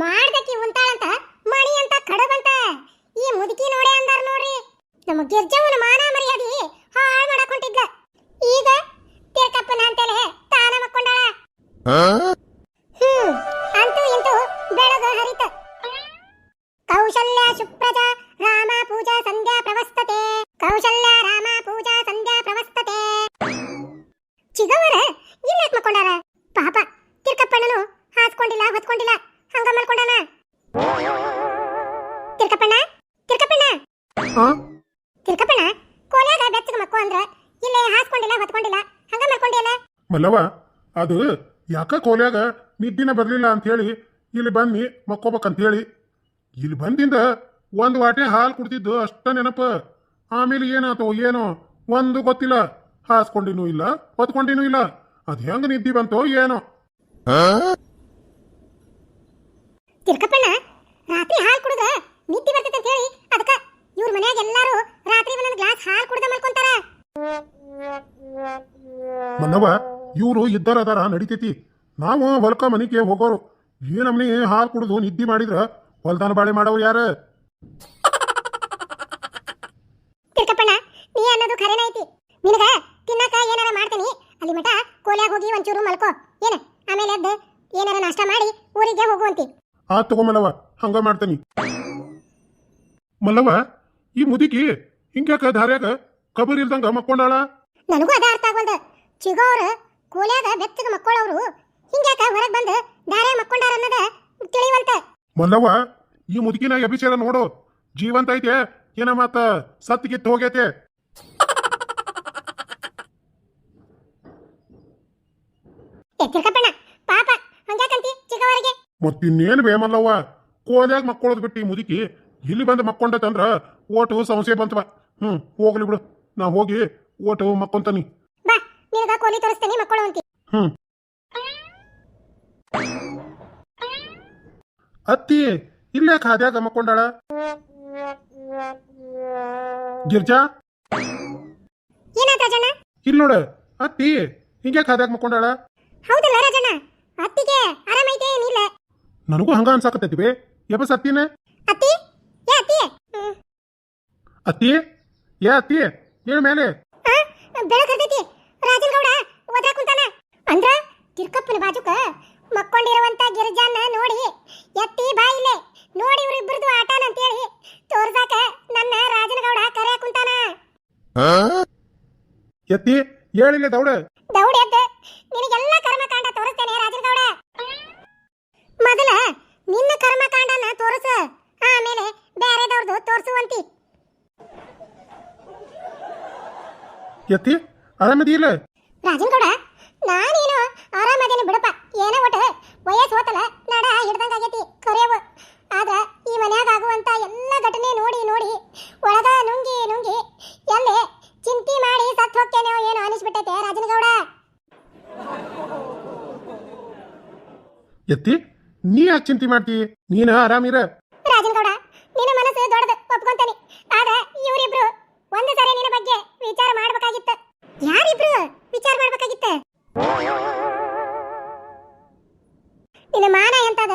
ಮಾಡ್ದಕ್ಕೆ ಉಂತಾಳಂತ ಮಣಿ ಅಂತ ಕಡಬಂತ ಈ ಮುದುಕಿ ನೋಡೇ ಅಂದಾರ ನೋಡ್ರಿ. ನಮ್ಮ ಗೆಜ್ಜವನ ಮಾನ ಮರ್ಯಾದಿ ಹಾಳು ಮಾಡಕೊಂಡಿದ್ಲ ಈಗ ತಿರ್ಕಪ್ಪನ ಅಂತಲೇ ತಾನ ಮಕ್ಕೊಂಡಾಳ. ಹ್ಮ್ ಅಂತೂ ಇಂತೂ ಬೆಳಗ ಹರಿತ. ಕೌಶಲ್ಯ ಸುಪ್ರಜ ರಾಮ ಪೂಜಾ ಸಂಧ್ಯಾ ಪ್ರವಸ್ತತೆ. ಕೌಶಲ್ಯ ರಾಮ ಪೂಜಾ ಸಂಧ್ಯಾ ಪ್ರವಸ್ತತೆ. ಚಿಗವರ ಇಲ್ಲ ಮಕ್ಕೊಂಡಾರ? ಪಾಪ ತಿರ್ಕಪ್ಪಣ್ಣನು ಹಾಸ್ಕೊಂಡಿಲ್ಲ ಹೊತ್ಕೊಂಡಿಲ್ಲ. ಹಂಗ ಮಲ್ಕೊಂಡಾನ ತಿರ್ಕಪ್ಪಣ್ಣ? ತಿರ್ಕಪ್ಪಣ್ಣ? ಆ ತಿರ್ಕಪ್ಪಣ್ಣ ಕೋಲ್ಯಾಗ ಬೆಚ್ಚಗ ಮಕ್ಕೋ ಅಂದ್ರ ಇಲ್ಲೇ ಹಾಸ್ಕೊಂಡಿಲ್ಲ ಹೊತ್ಕೊಂಡಿಲ್ಲ. ಹಂಗ ಮಲ್ಕೊಂಡಿಲ್ಲ ಮಲ್ಲವ ಅದು ಯಾಕ ಕೋಲ್ಯಾಗ ನಿದ್ದಿನ ಬರ್ಲಿಲ್ಲ ಅಂತ ಹೇಳಿ ಇಲ್ಲಿ ಬನ್ನಿ ಮಕ್ಕೋಬೇಕಂತ ಹೇಳಿ ಇಲ್ಲಿ ಬಂದಿಂದ ಒಂದು ವಾಟೆ ಹಾಲು ಕುಡ್ತಿದ್ದು ಅಷ್ಟ ನೆನಪ. ಆಮೇಲೆ ಏನಾತೋ ಏನೋ ಒಂದು ಗೊತ್ತಿಲ್ಲ. ಹಾಸ್ಕೊಂಡಿನೂ ಇಲ್ಲ ಹೊತ್ಕೊಂಡಿನೂ ಇಲ್ಲ. ಅದ್ ಹೆಂಗ ನಿದ್ದಿ ಬಂತೋ ಏನೋ. ತಿರ್ಕಪ್ಪಣ್ಣ ರಾತ್ರಿ ಹಾಲು ಕುಡ್ದ ನಿದ್ದೆ ಬರ್ತೈತೆ ಅಂತ ಹೇಳಿ ಅದಕ್ಕೆ ಇವ್ರ ಮನ್ಯಾಗ ಎಲ್ಲರೂ ರಾತ್ರಿ ಒಂದೊಂದು ಗ್ಲಾಸ್ ಹಾಲು ಕುಡ್ದ ಮಲ್ಕೊಂತಾರ. ಮನ್ನವ ಇವರು ಇದ್ದಾರ ಅದಾರ ನಡಿತೈತಿ. ನಾವು ಹೊಲ್ಕ ಮನೆಗೆ ಹೋಗೋರು. ಏನಮ್ನಿ ಹಾಲು ಕುಡಿದು ನಿದ್ದೆ ಮಾಡಿದ್ರ ಹೊಲ್ದಾನ ಬಾಳೆ ಮಾಡೋರು ಯಾರು? ತಿರ್ಕಪ್ಪಣ್ಣ ನೀ ಅನ್ನೋದು ಖರೇನ ಐತಿ. ನಿನಗ ತಿನ್ನಕ ಏನಾರ ಮಾಡ್ತೀನಿ. ಅಲ್ಲಿ ಮಟ ಕೋಲ್ಯಾಗ ಹೋಗಿ ಒಂಚೂರು ಮಲ್ಕೋ. ಏನ? ಆಮೇಲೆ ಎದ್ದು ಏನಾರ ನಾಷ್ಟ ಮಾಡಿ ಊರಿಗೆ ಹೋಗುವಂತಿ. ಆ ತಗೋ ಮಲ್ಲವ ಹಂಗ ಮಾಡ್ತೇನಿ. ಮಲ್ಲವ ಈ ಮುದುಕಿ ಹಿಂಗ್ಯಾಕ ಧಾರ್ಯಾಗ ಕಬರ್ ಇಲ್ದಂಗ ಮಕ್ಕೊಂಡಾಳ? ನನಗೂ ಅದ ಅರ್ಥ ಆಗೋದು ಚಿಗೋರು ಕೂಲ್ಯಾಗ ಬೆಚ್ಚಗ ಮಕ್ಕೊಳ್ಳೋರು ಹಿಂಗ್ಯಾಕ ಹೊರಗ್ ಬಂದು ಧಾರ್ಯ ಮಕ್ಕೊಂಡಾರ ಅನ್ನದ ತಿಳಿವಂತ ಮಲ್ಲವ್ವ ಈ ಮುದುಕಿನ ಎಬಿಚಾರ ನೋಡು. ಜೀವಂತ ಐತೆ ಏನ ಮಾತ? ಸತ್ ಕಿತ್ತು ಹೋಗೈತೆ ಏ ತಿರ್ಕಪ್ಪಣ್ಣ ಪಾಪ ಹಂಗ್ಯಾಕಂತಿ ಚಿಗವರಿಗೆ ಮತ್ತಿನ್ನೇನು ಬೇಮಲ್ಲವ್ವ? ಕೋಲ್ಯಾಗ ಮಕ್ಕೊಳ್ಳೋದು ಬಿಟ್ಟು ಈ ಮುದುಕಿ ಇಲ್ಲಿ ಬಂದು ಮಕ್ಕೊಂಡತಂದ್ರ ಓಟು ಸಮಸ್ಯೆ ಬಂತವ. ಹ್ಮ್ ಹೋಗ್ಲಿ ಬಿಡು. ನಾ ಹೋಗಿ ಓಟು ಮಕ್ಕೊಂತಾನಿ. ಬಾ ನಿನಗ ಕೋಲಿ ತೋರಿಸ್ತೀನಿ ಮಕ್ಕೊಳ್ಳುವಂತಿ ಹ್ಮ್. ಅತ್ತಿ ಇಲ್ಲೇ ಖಾದ್ಯಾಗ ಮಕ್ಕೊಂಡಾಳ? ಗಿರ್ಜಾ? ಏನಾತ ರಾಜಣ್ಣ? ಇಲ್ಲಿ ನೋಡ. ಅತ್ತಿ ಹಿಂಗೆ ಖಾದ್ಯಾಗ ಮಕ್ಕೊಂಡಾಳ? ಹೌದಲ್ಲ ರಾಜಣ್ಣ. ಅತ್ತಿಗೆ ಆರಾಮೈತೆ ಏನಿಲ್ಲ ನನಗೂ ಹಂಗ ಅನ್ಸಾಕತ್ತೈತಿ ಯಪ್ಪ ಸತ್ತಿನ ಅತ್ತಿ? ಯಾ ಅತ್ತಿ. ಅತ್ತಿ? ಯಾ ಅತ್ತಿ? ಏನ್ ಮೇಲೆ ಕುಂತಾನ. ಅಂದ್ರ ತಿರ್ಕಪ್ಪನ ಬಾಜುಕ ಮಕ್ಕೊಂಡಿರುವಂತ ಗಿರಿಜಾನ ನೋಡಿ ಎತ್ತಿ ಬಾ ಇಲ್ಲೇ. ನೋಡಿ ಆಟ ಆಟನ ಅಂತೇಳಿ ತೋರ್ಸಾಕ ನನ್ನ ರಾಜನ್ ಗೌಡ ಕರೆ ಕುಂತಾನ. ಎತ್ತಿ? ಹೇಳಿಲ್ಲ ದೌಡ ದೌಡ್ ಎದ್ದ ನಿನಗೆಲ್ಲ ಕರ್ಮಕಾಂಡ ತೋರಿಸ್ತೇನೆ ರಾಜನ ಗೌಡ ಮೊದಲ ನಿನ್ನ ಕರ್ಮಕಾಂಡನ ತೋರಿಸ ಆಮೇಲೆ ಬೇರೆದವ್ರದ್ದು ತೋರಿಸುವಂತಿ. ಎತ್ತಿ ಆರಾಮದಿಲ್ಲ ರಾಜನ್ ಗೌಡ ನಾನೇನು ಆರಾಮದೇನೆ ಬಿಡಪ್ಪ. ಏನೋ ಒಟ್ಟು ವಯಸ್ಸು ಹೋತಲ್ಲ ನಡ ಹಿಡ್ದಂಗಾಗೈತಿ ಕರೆಯವು ಆದ್ರ ಈ ಮನ್ಯಾಗ ಆಗುವಂತ ಎಲ್ಲ ಘಟನೆ ನೋಡಿ ನೋಡಿ ಒಳಗ ನುಂಗಿ ನುಂಗಿ ಎಲ್ಲೇ ಚಿಂತೆ ಮಾಡಿ ಸತ್ ಹೋಗ್ತೇನೋ ಏನೋ ಅನಿಸ್ಬಿಟ್ಟೈತೆ ರಾಜನಗೌಡ ಎತ್ತಿ ನೀ ಯಾಕೆ ಚಿಂತೆ ಮಾಡ್ತಿ? ನೀನ ಆರಾಮಿರ ರಾಜನ್ ಗೌಡ ನಿನ್ನ ಮನಸ್ಸು ದೊಡ್ಡದು, ಒಪ್ಕೊಂತಾನೆ. ಆದ್ರೆ ಇವರಿಬ್ರು ಒಂದು ಸಾರಿ ನಿನ್ನ ಬಗ್ಗೆ ವಿಚಾರ ಮಾಡಬೇಕಾಗಿತ್ತು. ಯಾರಿಬ್ರು ವಿಚಾರ ಮಾಡಬೇಕಾಗಿತ್ತು? ನಿನ್ನ ಮಾನ ಎಂತದ,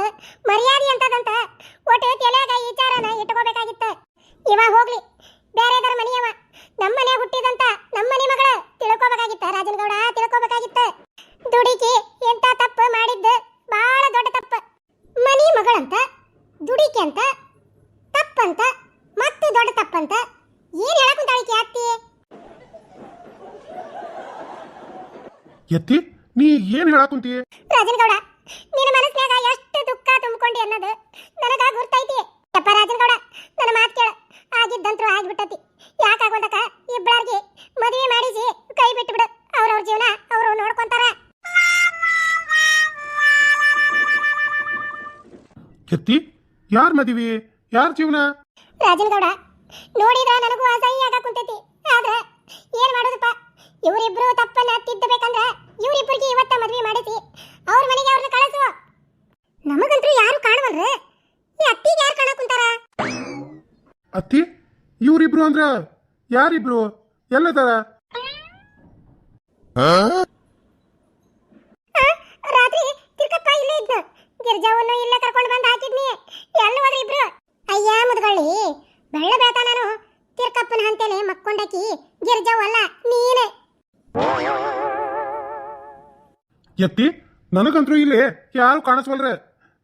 ಮರ್ಯಾದೆ ಎಂತದಂತ ಒಟ್ಟು ತಲೆಯಾಗ ವಿಚಾರನ ಇಟ್ಕೋಬೇಕಾಗಿತ್ತು. ಇವ ಹೋಗ್ಲಿ ಬೇರೆದರ ಮನೆಯವ. ನಮ್ಮನೆ ಹುಟ್ಟಿದಂತ ನಮ್ಮನೆ ಮಗಳ ತಿಳ್ಕೋಬೇಕಾಗಿತ್ತ ರಾಜನ್ ಗೌಡ ದುಡಿಕಿ ದುಡುಕಿ ಏನ್ ಹೇಳಕ್ ಕುಂತಾಳಿಕೆ ಅತ್ತಿ? ಎತ್ತಿ ನೀ ಏನ್ ಹೇಳಾಕುಂತಿ ರಾಜನಗೌಡ ನಿನ್ನ ಮನಸ್ನ್ಯಾಗ ಎಷ್ಟು ದುಃಖ ತುಂಬಿಕೊಂಡಿ ಅನ್ನೋದು ನನಗ ಗುರ್ತೈತಿ. ಯಪ್ಪ ರಾಜನಗೌಡ ನನ್ನ ಮಾತು ಕೇಳ. ಆಗಿದ್ದಂತ್ರು ಆಗಿಬಿಟ್ಟತಿ. ಯಾಕಾಗೋದಕ್ಕ ಇಬ್ಬಳಾರ್ಗಿ ಮದುವೆ ಮಾಡಿಸಿ ಕೈ ಬಿಟ್ಟು ಬಿಡು ಅವ್ರವ್ರ ಜೀವನ ಅವರು ನೋಡ್ಕೊಂತಾರ. ಎತ್ತಿ ಯಾರ್ ಮದುವೆ? ಯಾರ್ ಜೀವನ? ರಾಜನಗೌಡ ನೋಡಿದ್ರ ನನಗೂ ಅಸಹ್ಯ ಆಗ ಕುಂತೈತಿ ಆದ್ರ ಏನ್ ಮಾಡೋದಪ್ಪ? ಇವರಿಬ್ರು ತಪ್ಪನ್ನ ತಿದ್ದಬೇಕಂದ್ರ ಇವರಿಬ್ಬರಿಗೆ ಇವತ್ತ ಮದ್ವೆ ಮಾಡಿಸಿ ಅವ್ರ ಮನೆಗೆ ಅವ್ರನ್ನ ಕಳಿಸು. ನಮಗಂತೂ ಯಾರು ಕಾಣವಲ್ರ? ಈ ಅತ್ತಿಗೆ ಯಾರು ಕಾಣ ಕುಂತಾರ ಅತ್ತಿ ಇವರಿಬ್ರು ಅಂದ್ರ ಯಾರಿಬ್ರು? ಎಲ್ಲದಾರ ಆ, ರಾತ್ರಿ ತಿರ್ಕಪ್ಪ ಇಲ್ಲೇ ಇದ್ನ ಗಿರ್ಜಾವನ್ನು ಇಲ್ಲೇ ಕರ್ಕೊಂಡು ಬಂದು ಹಾಕಿದ್ನಿ ಎಲ್ಲ ಹೋದ್ರಿ ಇಬ್ರು ಅಯ್ಯ ಮುದ್ಗಳ್ಳಿ ಬೆಳ್ಳ ಬೆಳತ ನಾನು ತಿರ್ಕಪ್ಪನ ಅಪ್ಪನ ಹಂತೇಲೆ ಮಕ್ಕೊಂಡಕಿ ಗಿರ್ಜವಲ್ಲ ನೀನೆ ಎತ್ತಿ? ನನಗಂತೂ ಇಲ್ಲಿ ಯಾರು ಕಾಣಿಸ್ವಲ್ರೆ?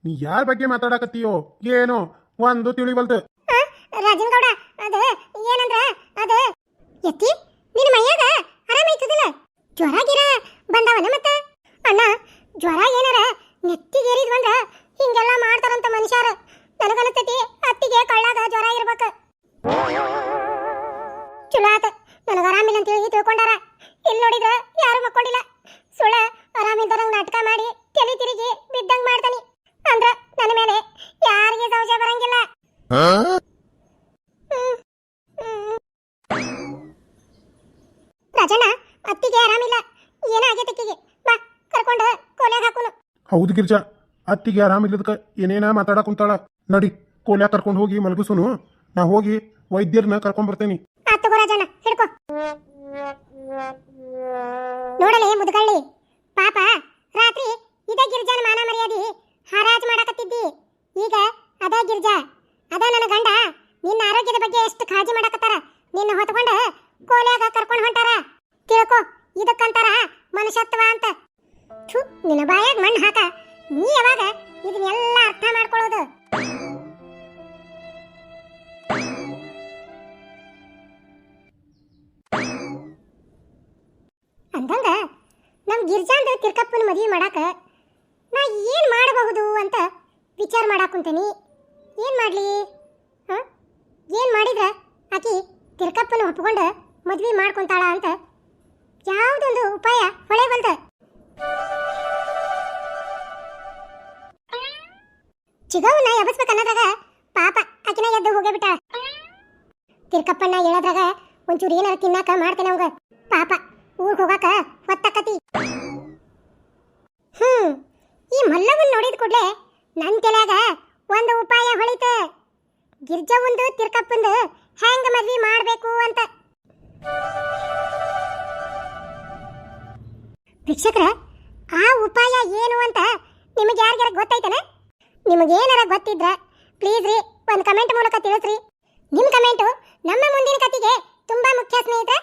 ನೀ ಯಾರ ಬಗ್ಗೆ ಮಾತಾಡಕತ್ತೀಯೋ, ಏನೋ ಒಂದು ತಿಳಿವಲ್ದು ರಾಜನ್ ಗೌಡ ಅದ ಏನಂದ್ರ, ಅದ ಎತ್ತಿ? ನಿನ್ನ ಮೈಯಾಗ ಆರಾಮೈತದಿಲ್ಲ ಜ್ವರ ಗಿರ ಬಂದವನ ಮತ್ತ? ಅಣ್ಣ, ಜ್ವರ ಏನಾರ ನೆತ್ತಿಗೇರಿದ್ವಂದ್ರ ಹಿಂಗೆಲ್ಲ ಮಾಡ್ತಾರಂತ ಮನುಷ್ಯರ. ನನಗನಸ್ತೈತಿ, ಅತ್ತಿಗೆ ಕಳ್ಳಾಗ ಜ್ವರ ಇರ್ಬೇಕ. ಚಲೋ ಆತ. ನನಗ ಆರಾಮಿಲ್ಲ ಅಂತ ಹೇಳಿ ತಿಳ್ಕೊಂಡಾರ. ಇಲ್ಲಿ ನೋಡಿದ್ರ ಯಾರು ಮಕ್ಕೊಂಡಿಲ್ಲ. ಸುಳ್ಳ ಆರಾಮಿದ್ದಾರಂಗ್ ನಾಟಕ ಮಾಡಿ ತಲೆ ತಿರುಗಿ ಬಿದ್ದಂಗ್ ಮಾಡ್ತಾನೆ. ಅಂದ್ರ ನನ್ನ ಮೇಲೆ ಯಾರಿಗೆ ಸಂಶಯ ಬರಂಗಿಲ್ಲ. ರಾಜಣ್ಣ ಅತ್ತಿಗೆ ಆರಾಮಿಲ್ಲ. ಏನಾಗೈತೆ ಅಕ್ಕಿಗೆ? ಬಾ ಕರ್ಕೊಂಡು ಕೊಲೆಗೆ ಹಾಕೋನು. ಹೌದು ಗಿರ್ಜಾ ಅತ್ತಿಗೆ ಆರಾಮಿಲ್ಲದಕ್ಕ ಏನೇನ ಮಾತಾಡಕ್ ಕುಂತಾಳ? ನಡಿ ಕೋಲ್ಯಾ ಕರ್ಕೊಂಡು ಹೋಗಿ ಮಲಗಿಸುನು. ನಾ ಹೋಗಿ ವೈದ್ಯರನ್ನ ಕರ್ಕೊಂಡ್ ಬರ್ತೇನೆ. ಆ ತಗೋ ರಾಜಣ್ಣ ಹಿಡ್ಕೊ. ನೋಡಲೆ ಮುದ್ಗಳ್ಳಿ ಪಾಪ, ರಾತ್ರಿ ಇದ ಗಿರ್ಜಾನ ಮಾನ ಮರ್ಯಾದಿ ಹರಾಜ್ ಮಾಡಕತ್ತಿದ್ದಿ. ಈಗ ಅದ ಗಿರ್ಜಾ, ಅದ ನನ್ನ ಗಂಡ, ನಿನ್ನ ಆರೋಗ್ಯದ ಬಗ್ಗೆ ಎಷ್ಟು ಕಾಳಜಿ ಮಾಡಕತ್ತಾರ? ನಿನ್ನ ಹೊತ್ಕೊಂಡು ಕೋಲ್ಯಾಗ ಕರ್ಕೊಂಡು ಹೊಂಟಾರ? ತಿಳ್ಕೊ, ಇದಕ್ಕಂತಾರ ಮನುಷ್ಯತ್ವ ಅಂತ. ಗಿರ್ಜಾಂದ ತಿರ್ಕಪ್ಪನ ಮದುವೆ ಮಾಡಾಕ ನಾ ಏನು ಮಾಡಬಹುದು ಅಂತ ವಿಚಾರ ಮಾಡಾಕ್ ಏನು ಮಾಡಲಿ? ಹ? ಏನ್ ಮಾಡಿದ್ರ ಆಕಿ ತಿರ್ಕಪ್ಪನ ಒಪ್ಕೊಂಡು ಮದ್ವೆ ಮಾಡ್ಕೊಂತಾಳ ಅಂತ ಯಾವುದೊಂದು ಉಪಾಯ ಹೊಳೆ ಬಂತ? ಚಿಗವನ್ನ ಎಬಸ್ಬೇಕನ್ನೋದ್ರಾಗ ಪಾಪ ಆಕಿನ ಎದ್ದು ಹೋಗೇ ಬಿಟ್ಟಾಳ ತಿರ್ಕಪ್ಪಣ್ಣ ಹೇಳೋದ್ರಾಗ ಒಂಚೂರು ಏನಾರ ತಿನ್ನಾಕ ಮಾಡ್ತೇನೆ ಅವಾಗ. ಪಾಪ ಊರ್ಗ್ ಹೋಗಾಕ ಒತ್ತಕತಿ ಹ್ಮ್, ಈ ಮಲ್ಲವನ್ ನೋಡಿದ ಕೂಡ್ಲೆ ನನ್ನ ತಲೆಯಾಗ ಒಂದು ಉಪಾಯ ಹೊಳಿತ. ಗಿರ್ಜವಂದು ತಿರ್ಕಪ್ಪಂದು ಹೆಂಗ ಮದ್ವಿ ಮಾಡಬೇಕು ಅಂತ. ವೀಕ್ಷಕರ ಆ ಉಪಾಯ ಏನು ಅಂತ ನಿಮಗೆ ಯಾರಿಗಾರ ಗೊತ್ತೈತನ? ನಿಮಗೇನಾರ ಗೊತ್ತಿದ್ರ ಪ್ಲೀಸ್ ರೀ, ಒಂದು ಕಮೆಂಟ್ ಮೂಲಕ ತಿಳಿಸ್ರಿ. ನಿಮ್ಮ ಕಮೆಂಟು ನಮ್ಮ ಮುಂದಿನ ಕತೆಗೆ ತುಂಬಾ ಮುಖ್ಯ ಸ್ನೇಹಿತರೆ.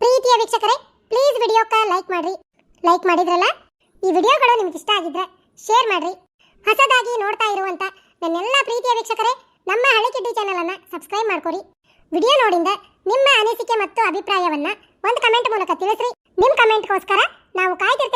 ಪ್ರೀತಿಯ ವೀಕ್ಷಕರೇ ಪ್ಲೀಸ್ ವಿಡಿಯೋಕ್ಕೆ ಲೈಕ್ ಮಾಡ್ರಿ. ಲೈಕ್ ಮಾಡಿದ್ರಲ್ಲ? ಈ ವಿಡಿಯೋಗಳು ನಿಮ್ಗೆ ಇಷ್ಟ ಆಗಿದ್ರೆ ಶೇರ್ ಮಾಡ್ರಿ. ಹೊಸದಾಗಿ ನೋಡ್ತಾ ಇರುವಂತ ನನ್ನೆಲ್ಲ ಪ್ರೀತಿಯ ವೀಕ್ಷಕರೇ, ನಮ್ಮ ಹಳೆ ಕಿಡ್ಡಿ ಚಾನೆಲ್ ಅನ್ನ ಸಬ್ಸ್ಕ್ರೈಬ್ ಮಾಡ್ಕೊರಿ. ವಿಡಿಯೋ ನೋಡಿಂದ ನಿಮ್ಮ ಅನಿಸಿಕೆ ಮತ್ತು ಅಭಿಪ್ರಾಯವನ್ನ ಒಂದು ಕಮೆಂಟ್ ಮೂಲಕ ತಿಳಿಸ್ರಿ. ನಿಮ್ಮ ಕಮೆಂಟ್ಗೋಸ್ಕರ ನಾವು ಕಾಯ್ತಿರ್ತೇವೆ.